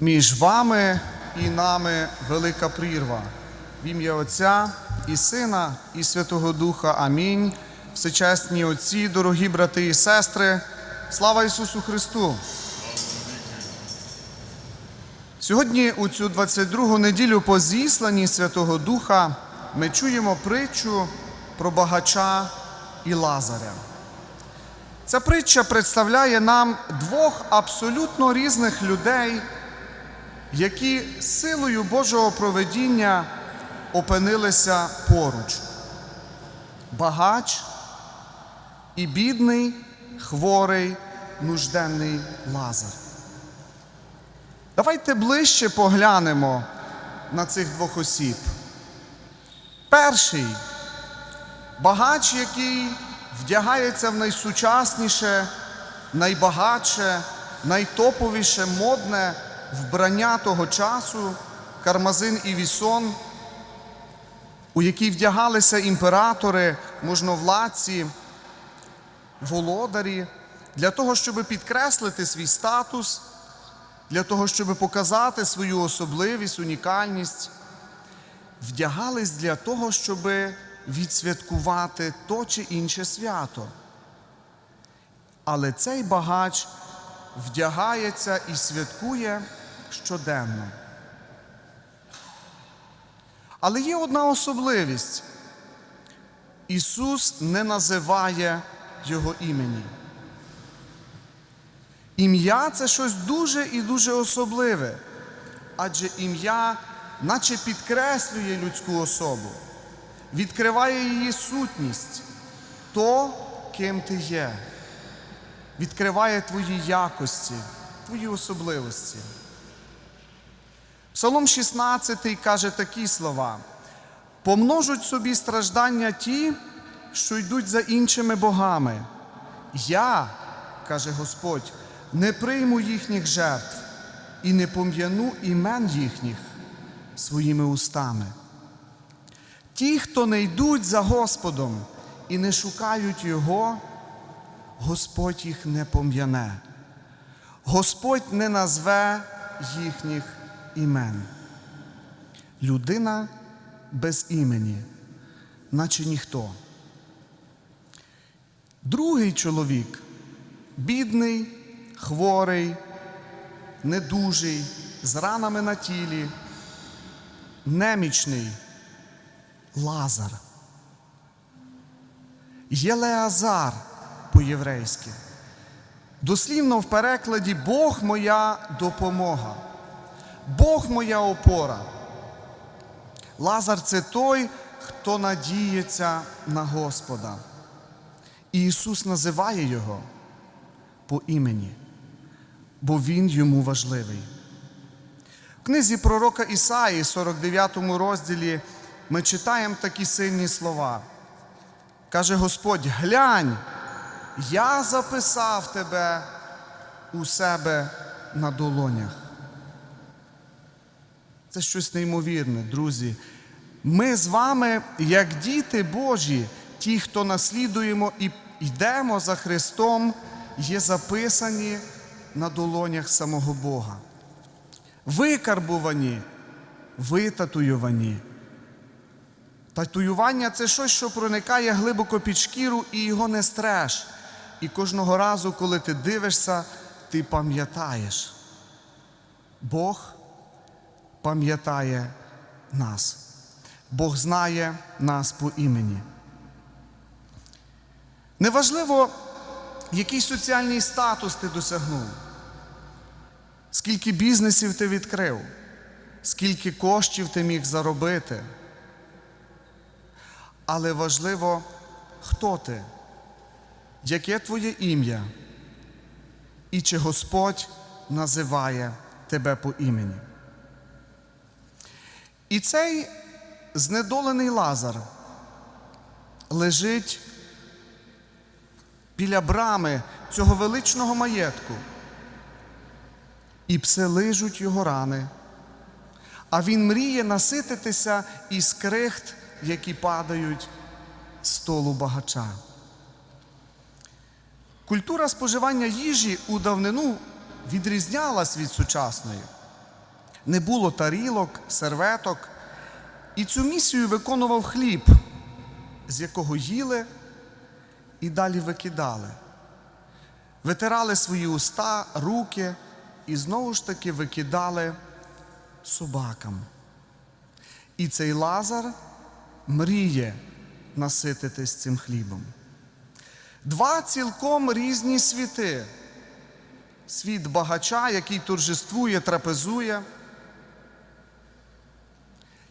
Між вами і нами велика прірва. В ім'я Отця і Сина, і Святого Духа. Амінь. Всечесні Отці, дорогі брати і сестри, слава Ісусу Христу! Сьогодні, у цю 22-гу неділю по зісланні Святого Духа, ми чуємо притчу про багача і Лазаря. Ця притча представляє нам двох абсолютно різних людей, які силою Божого проведіння опинилися поруч. Багач і бідний, хворий, нужденний Лазар. Давайте ближче поглянемо на цих двох осіб. Перший багач, який вдягається в найсучасніше, найбагатше, найтоповіше модне вбрання того часу, кармазин і вісон, у який вдягалися імператори, можновладці, володарі, для того, щоб підкреслити свій статус, для того, щоб показати свою особливість, унікальність, вдягались для того, щоб відсвяткувати то чи інше свято. Але цей багач вдягається і святкує щоденно. Але є одна особливість. Ісус не називає Його імені. Ім'я це щось дуже і дуже особливе, адже ім'я наче підкреслює людську особу, відкриває її сутність, то, ким ти є, відкриває твої якості, твої особливості. Псалом 16 каже такі слова: помножуть собі страждання ті, що йдуть за іншими богами. Я, каже Господь, не прийму їхніх жертв і не пом'яну імен їхніх своїми устами. Ті, хто не йдуть за Господом і не шукають Його, Господь їх не пом'яне. Господь не назве їхніх імен. Людина без імені, наче ніхто. Другий чоловік бідний, хворий, недужий, з ранами на тілі, немічний Лазар. Єлеазар по-єврейськи. Дослівно в перекладі Бог моя допомога, Бог моя опора. Лазар це той, хто надіється на Господа. І Ісус називає його по імені, бо Він йому важливий. В книзі пророка Ісаї, 49 розділі, ми читаємо такі сильні слова. Каже Господь: глянь, я записав тебе у себе на долонях. Це щось неймовірне, друзі. Ми з вами, як діти Божі, ті, хто наслідуємо і йдемо за Христом, є записані на долонях самого Бога. Викарбувані, витатуювані. Татуювання це щось, що проникає глибоко під шкіру і його не стреш. І кожного разу, коли ти дивишся, ти пам'ятаєш. Бог пам'ятає нас. Бог знає нас по імені. Неважливо, який соціальний статус ти досягнув, скільки бізнесів ти відкрив, скільки коштів ти міг заробити. Але важливо, хто ти, яке твоє ім'я, і чи Господь називає тебе по імені. І цей знедолений Лазар лежить біля брами цього величного маєтку, і пси лижуть його рани, а він мріє насититися із крихт, які падають столу багача. Культура споживання їжі у давнину відрізнялась від сучасної. не було тарілок, серветок. І цю місію виконував хліб, з якого їли і далі викидали. Витирали свої уста, руки і знову ж таки викидали собакам. І цей Лазар мріє насититись цим хлібом. Два цілком різні світи. Світ багача, який торжествує, трапезує,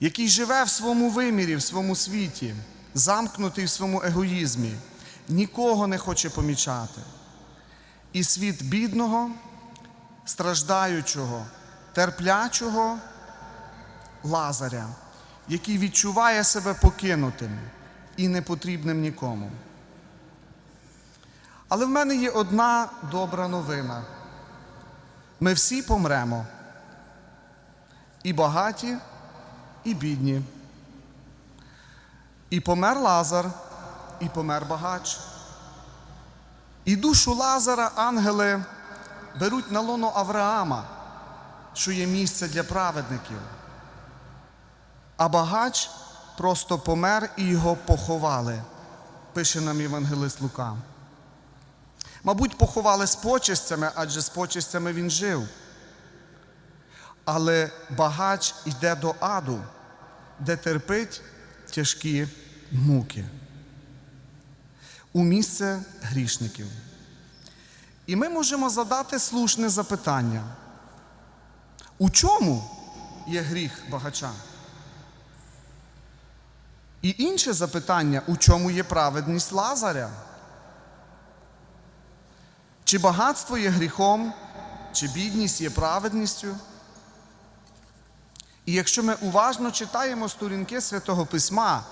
який живе в своєму вимірі, в своєму світі, замкнутий в своєму егоїзмі, нікого не хоче помічати. І світ бідного, страждаючого, терплячого Лазаря, який відчуває себе покинутим і непотрібним нікому. Але в мене є одна добра новина. Ми всі помремо. І багаті, і бідні. І помер Лазар, і помер багач. І душу Лазара ангели беруть на лоно Авраама, що є місце для праведників. А багач просто помер і його поховали, пише нам Євангелист Лука. Мабуть, поховали з почестями, адже з почестями він жив. Але багач йде до аду, де терпить тяжкі муки. У місце грішників. І ми можемо задати слушне запитання. У чому є гріх багача? І інше запитання, у чому є праведність Лазаря? Чи багатство є гріхом, чи бідність є праведністю? І якщо ми уважно читаємо сторінки Святого Письма,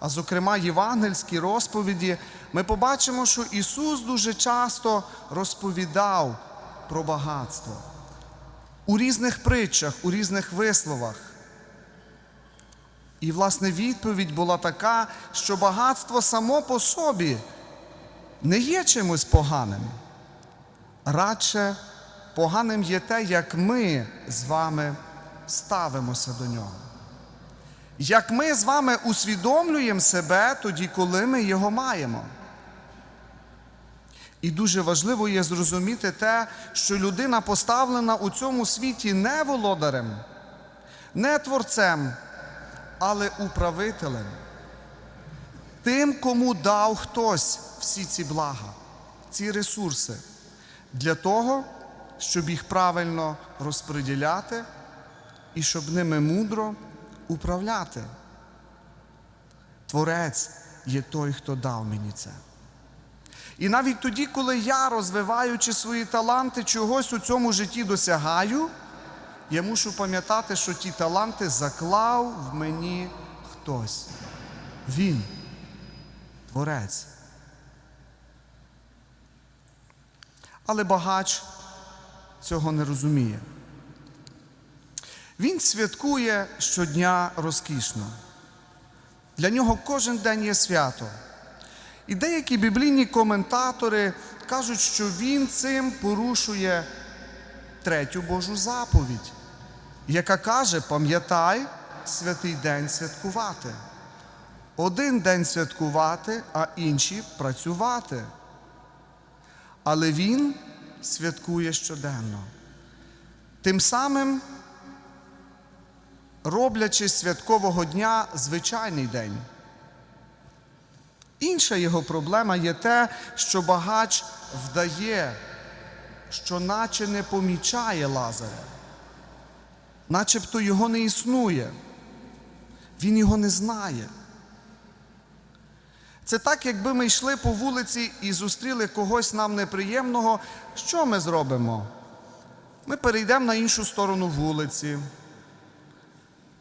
а зокрема євангельські розповіді, ми побачимо, що Ісус дуже часто розповідав про багатство у різних притчах, у різних висловах. І, власне, відповідь була така, що багатство само по собі не є чимось поганим. Радше поганим є те, як ми з вами ставимося до нього. Як ми з вами усвідомлюємо себе тоді, коли ми його маємо. І дуже важливо є зрозуміти те, що людина поставлена у цьому світі не володарем, не творцем, але управителем. Тим, кому дав хтось всі ці блага, ці ресурси, для того, щоб їх правильно розподіляти і щоб ними мудро управляти. Творець є той, хто дав мені це. І навіть тоді, коли я, розвиваючи свої таланти, чогось у цьому житті досягаю, я мушу пам'ятати, що ті таланти заклав в мені хтось. Він, творець. Але багач цього не розуміє. Він святкує щодня розкішно. Для нього кожен день є свято. І деякі біблійні коментатори кажуть, що він цим порушує третю Божу заповідь, яка каже: пам'ятай святий день святкувати. Один день святкувати, а інші працювати. Але він святкує щоденно. Тим самим роблячи святкового дня звичайний день. Інша його проблема є те, що багач вдає, що наче не помічає Лазаря, начебто його не існує, він його не знає. Це так, якби ми йшли по вулиці і зустріли когось нам неприємного, що ми зробимо? Ми перейдемо на іншу сторону вулиці.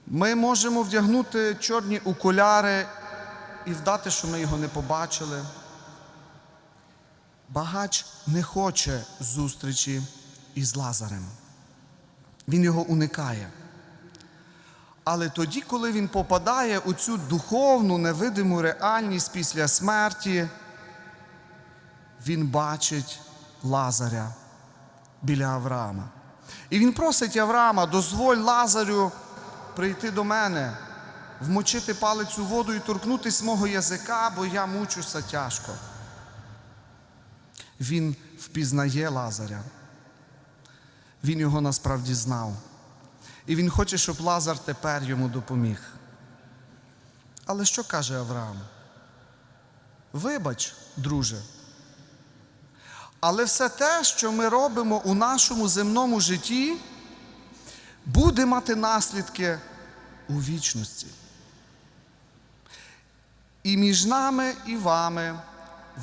Ми можемо вдягнути чорні окуляри і вдати, що ми його не побачили. Багач не хоче зустрічі із Лазарем. Він його уникає. Але тоді, коли він попадає у цю духовну невидиму реальність після смерті, він бачить Лазаря біля Авраама. І він просить Авраама, дозволь Лазарю прийти до мене, вмочити палець у воду і торкнутись мого язика, бо я мучуся тяжко. Він впізнає Лазаря. Він його насправді знав. І він хоче, щоб Лазар тепер йому допоміг. Але що каже Авраам? Вибач, друже. Але все те, що ми робимо у нашому земному житті, буде мати наслідки у вічності. І між нами і вами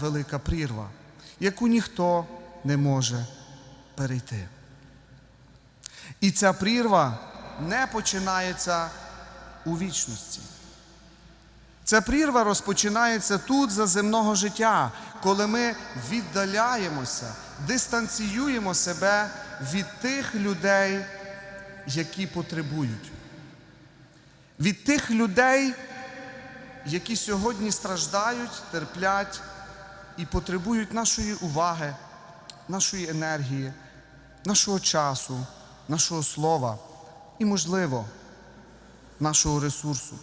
велика прірва, яку ніхто не може перейти. І ця прірва не починається у вічності. Ця прірва розпочинається тут за земного життя, коли ми віддаляємося, дистанціюємо себе від тих людей, які потребують, від тих людей, які сьогодні страждають, терплять і потребують нашої уваги, нашої енергії, нашого часу, нашого слова і, можливо, нашого ресурсу.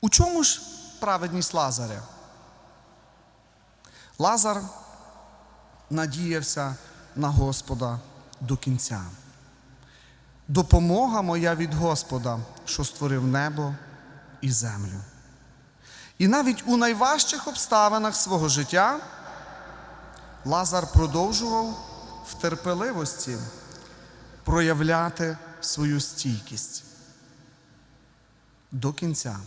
У чому ж праведність Лазаря? Лазар надіявся на Господа до кінця. Допомога моя від Господа, що створив небо і землю. І навіть у найважчих обставинах свого життя Лазар продовжував в терпеливості проявляти свою стійкість до кінця.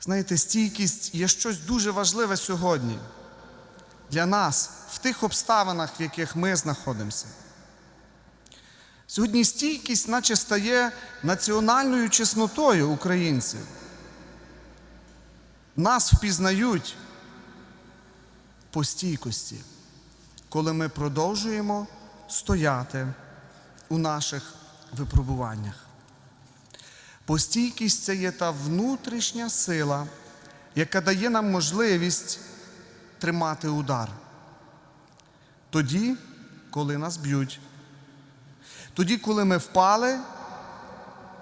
Знаєте, стійкість є щось дуже важливе сьогодні для нас в тих обставинах, в яких ми знаходимося. Сьогодні стійкість, наче стає національною чеснотою українців. Нас впізнають по стійкості, коли ми продовжуємо стояти у наших випробуваннях. Постійкість це є та внутрішня сила, яка дає нам можливість тримати удар. Тоді, коли нас б'ють, тоді, коли ми впали,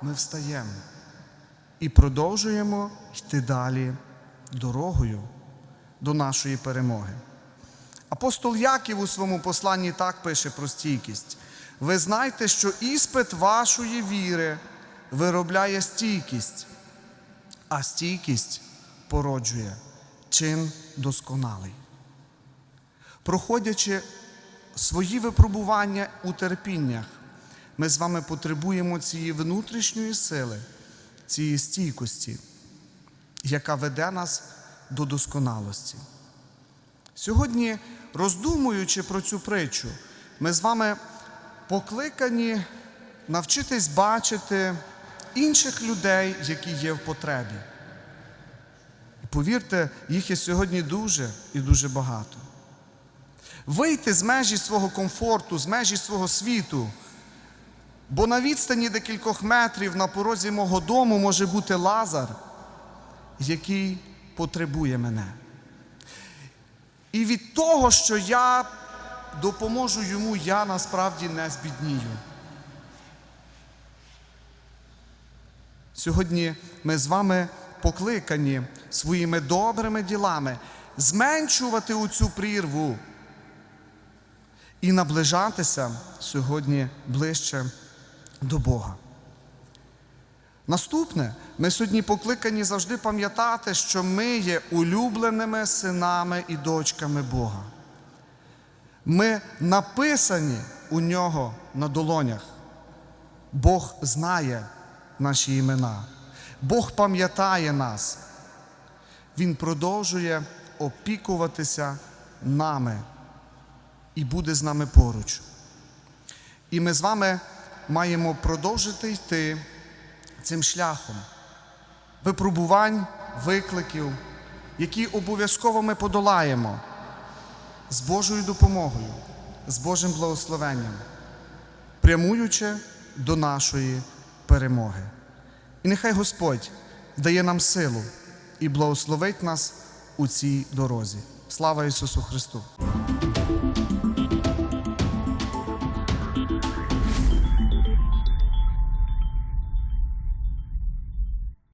ми встаємо і продовжуємо йти далі дорогою до нашої перемоги. Апостол Яків у своєму посланні так пише про стійкість. Ви знаєте, що іспит вашої віри виробляє стійкість, а стійкість породжує чин досконалий. Проходячи свої випробування у терпіннях, ми з вами потребуємо цієї внутрішньої сили, цієї стійкості, яка веде нас до досконалості. Сьогодні, роздумуючи про цю притчу, ми з вами покликані навчитись бачити інших людей, які є в потребі. І повірте, їх є сьогодні дуже і дуже багато. Вийти з межі свого комфорту, з межі свого світу, бо на відстані декількох метрів на порозі мого дому може бути лазар, який потребує мене. І від того, що я допоможу йому, я насправді не збіднію. Сьогодні ми з вами покликані своїми добрими ділами зменшувати у цю прірву і наближатися сьогодні ближче до Бога. Наступне, ми сьогодні покликані завжди пам'ятати, що ми є улюбленими синами і дочками Бога. Ми написані у нього на долонях. Бог знає наші імена. Бог пам'ятає нас. Він продовжує опікуватися нами і буде з нами поруч. І ми з вами маємо продовжити йти цим шляхом випробувань, викликів, які обов'язково ми подолаємо з Божою допомогою, з Божим благословенням, прямуючи до нашої перемоги. І нехай Господь дає нам силу і благословить нас у цій дорозі. Слава Ісусу Христу!